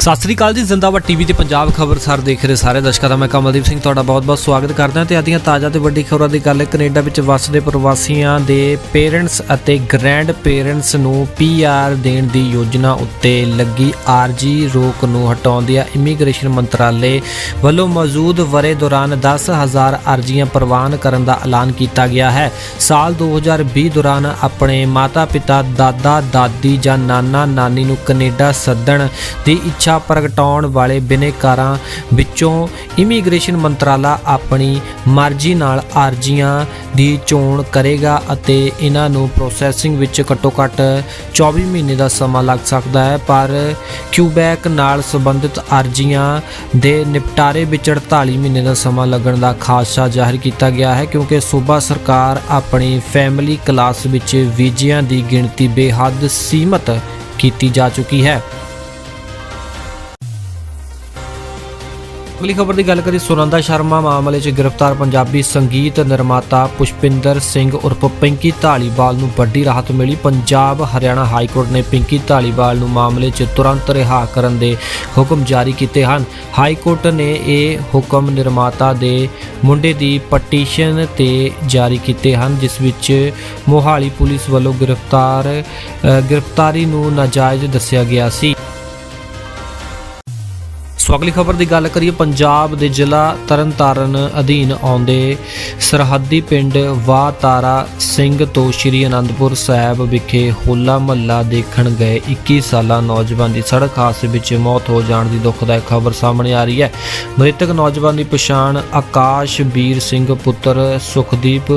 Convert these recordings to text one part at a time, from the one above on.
ਸਤਿ ਸ੍ਰੀ ਅਕਾਲ ਜੀ, ਜ਼ਿੰਦਾਬਾਦ ਟੀਵੀ ਤੇ ਪੰਜਾਬ ਖਬਰਸਾਰ ਦੇਖ ਰਹੇ ਸਾਰੇ ਦਰਸ਼ਕਾਂ ਦਾ ਮੈਂ ਕਮਲਦੀਪ ਸਿੰਘ, ਤੁਹਾਡਾ ਬਹੁਤ-ਬਹੁਤ ਸਵਾਗਤ ਕਰਦਾ ਹਾਂ ਤੇ ਆਦੀਆਂ ਤਾਜ਼ਾ ਤੇ ਵੱਡੀ ਖਬਰਾਂ ਦੀ ਗੱਲ ਹੈ, ਕੈਨੇਡਾ ਵਿੱਚ ਵੱਸਦੇ ਪ੍ਰਵਾਸੀਆਂ ਦੇ ਪੇਰੈਂਟਸ ਅਤੇ ਗ੍ਰੈਂਡ ਪੇਰੈਂਟਸ ਨੂੰ ਪੀਆਰ ਦੇਣ ਦੀ ਯੋਜਨਾ ਉੱਤੇ ਲੱਗੀ ਆਰਜੀ, ਰੋਕ ਨੂੰ ਹਟਾਉਂਦਿਆਂ ਇਮੀਗ੍ਰੇਸ਼ਨ ਮੰਤਰਾਲੇ ਵੱਲੋਂ ਮੌਜੂਦ ਵਰੇ ਦੌਰਾਨ 10000 ਅਰਜ਼ੀਆਂ ਪ੍ਰਵਾਨ ਕਰਨ ਦਾ ਐਲਾਨ ਕੀਤਾ ਗਿਆ ਹੈ। ਸਾਲ 2020 ਦੌਰਾਨ ਆਪਣੇ ਮਾਤਾ-ਪਿਤਾ ਦਾਦਾ-ਦਾਦੀ ਜਾਂ ਨਾਨਾ-ਨਾਨੀ ਨੂੰ ਕੈਨੇਡਾ ਸੱਦਣ ਦੀ ਇੱਛਾ ਪ੍ਰਗਟਾਉਣ ਵਾਲੇ ਬਿਨੇਕਾਰਾਂ ਵਿੱਚੋਂ ਇਮੀਗ੍ਰੇਸ਼ਨ ਮੰਤਰਾਲਾ ਆਪਣੀ ਮਰਜ਼ੀ ਨਾਲ ਅਰਜ਼ੀਆਂ ਦੀ ਚੋਣ ਕਰੇਗਾ ਅਤੇ ਇਹਨਾਂ ਨੂੰ ਪ੍ਰੋਸੈਸਿੰਗ ਵਿੱਚ ਘੱਟੋ-ਘੱਟ 24 ਮਹੀਨੇ ਦਾ ਸਮਾਂ ਲੱਗ ਸਕਦਾ ਹੈ। ਪਰ ਕਿਊਬੈਕ ਨਾਲ ਸੰਬੰਧਿਤ ਅਰਜ਼ੀਆਂ ਦੇ ਨਿਪਟਾਰੇ ਵਿੱਚ 48 ਮਹੀਨੇ ਦਾ ਸਮਾਂ ਲੱਗਣ ਦਾ ਖਾਦਸ਼ਾ ਜ਼ਾਹਿਰ ਕੀਤਾ ਗਿਆ ਹੈ ਕਿਉਂਕਿ ਸੂਬਾ ਸਰਕਾਰ ਆਪਣੀ ਫੈਮਿਲੀ ਕਲਾਸ ਵਿੱਚ ਵੀਜ਼ਿਆਂ ਦੀ ਗਿਣਤੀ ਬੇਹੱਦ ਸੀਮਤ ਕੀਤੀ ਜਾ ਚੁੱਕੀ ਹੈ। ਅਗਲੀ ਖਬਰ ਦੀ ਗੱਲ ਕਰੀ ਸੁਨੰਦਾ ਸ਼ਰਮਾ ਮਾਮਲੇ 'ਚ ਗ੍ਰਿਫਤਾਰ ਪੰਜਾਬੀ ਸੰਗੀਤ ਨਿਰਮਾਤਾ ਪੁਸ਼ਪਿੰਦਰ ਸਿੰਘ ਉਰਫ ਪਿੰਕੀ ਢਾਲੀਵਾਲ ਨੂੰ ਵੱਡੀ ਰਾਹਤ ਮਿਲੀ। ਪੰਜਾਬ ਹਰਿਆਣਾ ਹਾਈ ਕੋਰਟ ਨੇ ਪਿੰਕੀ ਢਾਲੀਵਾਲ ਨੂੰ ਮਾਮਲੇ 'ਚ ਤੁਰੰਤ ਰਿਹਾ ਕਰਨ ਦੇ ਹੁਕਮ ਜਾਰੀ ਕੀਤੇ ਹਨ। ਹਾਈ ਕੋਰਟ ਨੇ ਇਹ ਹੁਕਮ ਨਿਰਮਾਤਾ ਦੇ ਮੁੰਡੇ ਦੀ ਪਟੀਸ਼ਨ ਤੇ ਜਾਰੀ ਕੀਤੇ ਹਨ, ਜਿਸ ਵਿੱਚ ਮੋਹਾਲੀ ਪੁਲਿਸ ਵੱਲੋਂ ਗ੍ਰਿਫਤਾਰ ਗ੍ਰਿਫਤਾਰੀ ਨੂੰ ਨਾਜਾਇਜ਼ ਦੱਸਿਆ ਗਿਆ ਸੀ। ਸੋ ਅਗਲੀ ਖਬਰ ਦੀ ਗੱਲ ਕਰੀਏ, ਪੰਜਾਬ ਦੇ ਜ਼ਿਲ੍ਹਾ ਤਰਨਤਾਰਨ ਅਧੀਨ ਆਉਂਦੇ ਸਰਹੱਦੀ ਪਿੰਡ ਵਾਹ ਤਾਰਾ ਸਿੰਘ ਤੋਂ ਸ਼੍ਰੀ ਅਨੰਦਪੁਰ ਸਾਹਿਬ ਵਿਖੇ ਹੋਲਾ ਮਹੱਲਾ ਦੇਖਣ ਗਏ 21 ਸਾਲਾ ਨੌਜਵਾਨ ਦੀ ਸੜਕ ਹਾਦਸੇ ਵਿੱਚ ਮੌਤ ਹੋ ਜਾਣ ਦੀ ਦੁਖਦਾਇਕ ਖਬਰ ਸਾਹਮਣੇ ਆ ਰਹੀ ਹੈ। ਮ੍ਰਿਤਕ ਨੌਜਵਾਨ ਦੀ ਪਛਾਣ ਆਕਾਸ਼ ਵੀਰ ਸਿੰਘ ਪੁੱਤਰ ਸੁਖਦੀਪ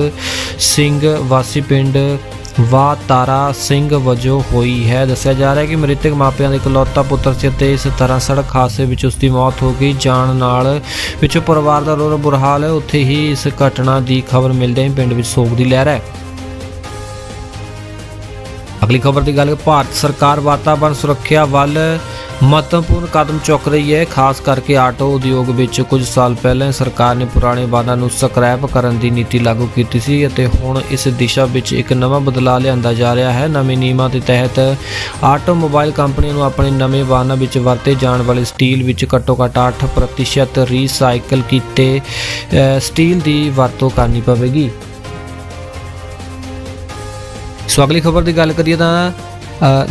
ਸਿੰਘ ਵਾਸੀ ਪਿੰਡ ਵਾ ਤਾਰਾ ਸਿੰਘ ਵਜੋਂ ਹੋਈ ਹੈ। ਦੱਸਿਆ ਜਾ ਰਿਹਾ ਹੈ ਕਿ ਮ੍ਰਿਤਕ ਮਾਪਿਆਂ ਦਾ ਇਕਲੌਤਾ ਪੁੱਤਰ ਸੀ ਅਤੇ ਇਸ ਤਰ੍ਹਾਂ ਸੜਕ ਹਾਦਸੇ ਵਿੱਚ ਉਸ ਦੀ ਮੌਤ ਹੋ ਗਈ। ਜਾਣ ਨਾਲ ਵਿੱਚੋਂ ਪਰਿਵਾਰ ਦਾ ਰੋ ਬੁਰਾ ਹਾਲ ਹੈ। ਉੱਥੇ ਹੀ ਇਸ ਘਟਨਾ ਦੀ ਖਬਰ ਮਿਲਦੇ ਹੀ ਪਿੰਡ ਵਿੱਚ ਸੋਗ ਦੀ ਲਹਿਰ ਹੈ। ਅਗਲੀ ਖਬਰ ਦੀ ਗੱਲ, ਭਾਰਤ ਸਰਕਾਰ ਵਾਤਾਵਰਣ ਸੁਰੱਖਿਆ ਵੱਲ ਮਹੱਤਵਪੂਰਨ ਕਦਮ ਚੁੱਕ ਰਹੀ ਹੈ, ਖਾਸ ਕਰਕੇ ਆਟੋ ਉਦਯੋਗ ਵਿੱਚ ਕੁਝ ਸਾਲ ਪਹਿਲਾਂ ਸਰਕਾਰ ਨੇ ਪੁਰਾਣੇ ਵਾਹਨਾਂ ਨੂੰ ਸਕ੍ਰੈਪ ਕਰਨ ਦੀ ਨੀਤੀ ਲਾਗੂ ਕੀਤੀ ਸੀ ਅਤੇ ਹੁਣ ਇਸ ਦਿਸ਼ਾ ਵਿੱਚ ਇੱਕ ਨਵਾਂ ਬਦਲਾਅ ਲਿਆਂਦਾ ਜਾ ਰਿਹਾ ਹੈ। ਨਵੇਂ ਨਿਯਮਾਂ ਦੇ ਤਹਿਤ ਆਟੋਮੋਬਾਈਲ ਕੰਪਨੀਆਂ ਨੂੰ ਆਪਣੇ ਨਵੇਂ ਵਾਹਨਾਂ ਵਿੱਚ ਵਰਤੇ ਜਾਣ ਵਾਲੇ ਸਟੀਲ ਵਿੱਚ ਘੱਟੋ-ਘੱਟ 8% ਰੀਸਾਈਕਲ ਕੀਤੇ ਸਟੀਲ ਦੀ ਵਰਤੋਂ ਕਰਨੀ ਪਵੇਗੀ। ਸੋ ਅਗਲੀ ਖਬਰ ਦੀ ਗੱਲ ਕਰੀਏ ਤਾਂ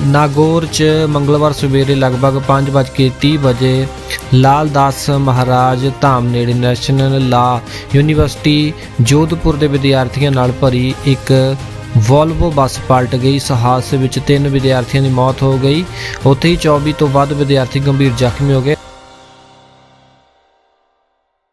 ਨਾਗੌਰ ਚ ਮੰਗਲਵਾਰ ਸਵੇਰੇ ਲਗਭਗ 5:30 ਵਜੇ ਲਾਲ ਦਾਸ ਮਹਾਰਾਜ ਧਾਮ ਨੇੜੇ ਨੈਸ਼ਨਲ ਲਾ ਯੂਨੀਵਰਸਿਟੀ ਜੋਧਪੁਰ ਦੇ ਵਿਦਿਆਰਥੀਆਂ ਨਾਲ ਭਰੀ ਇੱਕ ਵੋਲਵੋ ਬੱਸ ਪਲਟ ਗਈ। ਇਸ ਹਾਦਸੇ ਵਿੱਚ ਤਿੰਨ ਵਿਦਿਆਰਥੀਆਂ ਦੀ ਮੌਤ ਹੋ ਗਈ। ਉੱਥੇ ਹੀ 24 ਤੋਂ ਵੱਧ ਵਿਦਿਆਰਥੀ ਗੰਭੀਰ ਜ਼ਖਮੀ ਹੋ ਗਏ।